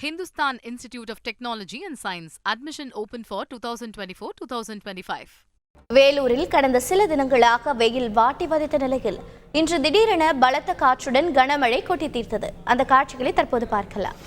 Hindustan Institute of Technology and Science. Admission open for 2024 2025. வேலூரில் கடந்த சில தினங்களாக வெயில் வாட்டி வதைத்த நிலையில் இன்று திடீரென பலத்த காற்றுடன் கனமழை கொட்டி தீர்த்தது அந்த காட்சிகளை தற்போது பார்க்கலாம்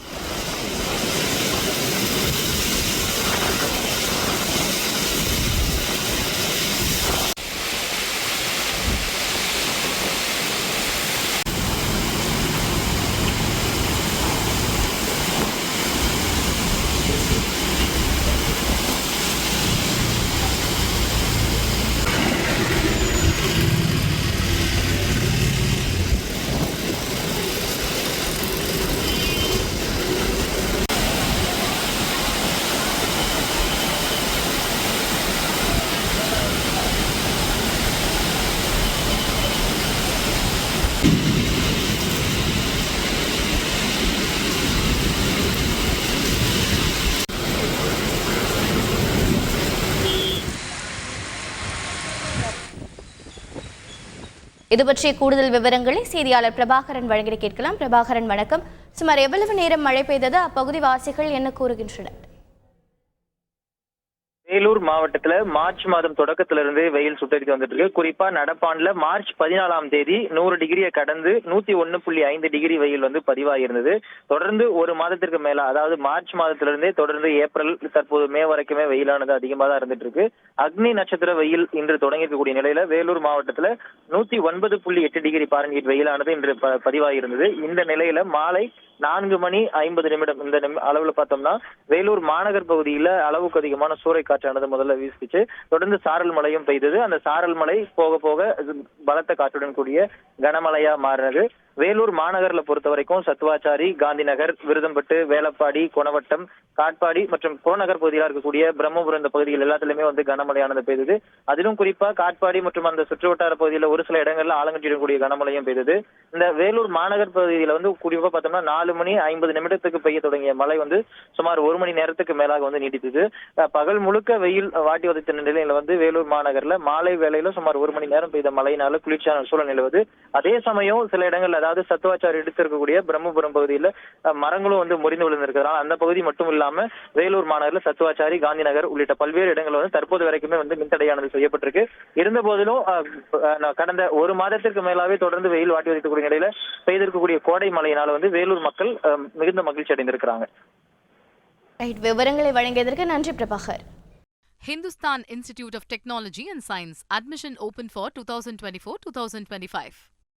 இது பற்றிய கூடுதல் விவரங்களை செய்தியாளர் பிரபாகரன் வழங்கி கேட்கலாம். பிரபாகரன் வணக்கம். சுமார் எவ்வளவு நேரம் மழை பெய்தது? அப்பகுதி வாசிகள் என்ன கூறுகின்றனர்? வேலூர் மாவட்டத்துல மார்ச் மாதம் தொடக்கத்துல இருந்து வெயில் சுட்டரித்து வந்துட்டு இருக்கு குறிப்பா நடப்பாண்டுல மார்ச் பதினாலாம் தேதி நூறு டிகிரியை கடந்து நூத்தி ஒன்னு புள்ளி ஐந்து டிகிரி வெயில் வந்து பதிவாகியிருந்தது தொடர்ந்து ஒரு மாதத்திற்கு மேல அதாவது மார்ச் மாதத்துல இருந்தே தொடர்ந்து ஏப்ரல் தற்போது மே வரைக்குமே வெயிலானது அதிகமா தான் இருந்துட்டு இருக்கு அக்னி நட்சத்திர வெயில் இன்று தொடங்கி இருக்கக்கூடிய நிலையில வேலூர் மாவட்டத்துல நூத்தி ஒன்பது புள்ளி எட்டு டிகிரி பாரன்ஹீட் வெயிலானது இன்று பதிவாகியிருந்தது இந்த நிலையில மாலை நான்கு மணி ஐம்பது நிமிடம் இந்த அளவுல பார்த்தோம்னா வேலூர் மாநகர் பகுதியில அளவுக்கு அதிகமான சூறை காற்றானது முதல்ல வீசிச்சு தொடர்ந்து சாரல் மழையும் பெய்தது. அந்த சாரல் மழை போக போக பலத்த காற்றுடன் கூடிய கனமழையா மாறினது. வேலூர் மாநகர்ல பொறுத்த வரைக்கும் சத்துவாச்சாரி காந்தி நகர் விருதம்பட்டு வேலப்பாடி கொணவட்டம் காட்பாடி மற்றும் புறநகர் பகுதியில் இருக்கக்கூடிய பிரம்மபுரம் இந்த பகுதிகள் எல்லாத்துலயுமே வந்து கனமழையானது பெய்தது. அதிலும் குறிப்பா காட்பாடி மற்றும் அந்த சுற்றுவட்டார பகுதியில் ஒரு சில இடங்கள்ல ஆலங்கட்டிடக்கூடிய கனமழையும் பெய்தது. இந்த வேலூர் மாநகர் பகுதியில வந்து குறிப்பா பார்த்தோம்னா நாலு மணி ஐம்பது நிமிடத்துக்கு பெய்ய தொடங்கிய மழை வந்து சுமார் ஒரு மணி நேரத்துக்கு மேலாக வந்து நீடித்தது. பகல் முழுக்க வெயில் வாட்டி வதைத்த நிலையில வந்து வேலூர் மாநகர்ல மாலை வேளையில சுமார் ஒரு மணி நேரம் பெய்த மழையினால குளிர்ச்சியான சூழல் நிலவுது. அதே சமயம் சில இடங்கள்ல அதாவது சத்துவாச்சாரி எடுத்திருக்கக்கூடிய பிரம்மபுரம் பகுதியில மரங்களும் வந்து முறிந்து விழுந்திருக்கிறதால அந்த பகுதி மட்டும் இல்லாம வேலூர் மாநகர்ல சத்துவாச்சாரி காந்தி நகர் உள்ளிட்ட பல்வேறு இடங்கள் வந்து தற்போது வரைக்குமே வந்து மின்தடையானது செய்யப்பட்டிருக்கு இருந்த போதிலும் கடந்த ஒரு மாதத்திற்கு மேலாவே தொடர்ந்து வெயில் வாட்டி வைக்கக்கூடிய நிலையில பெய்திருக்கக்கூடிய கோடை மழையினால வந்து வேலூர் மக்கள் மிகுந்த மகிழ்ச்சி அடைந்திருக்கிறாங்க ரைட் விவரங்களை வழங்கியதற்கு நன்றி Prabhakar Hindustan Institute of Technology and Science. Admission open for 2024 2025.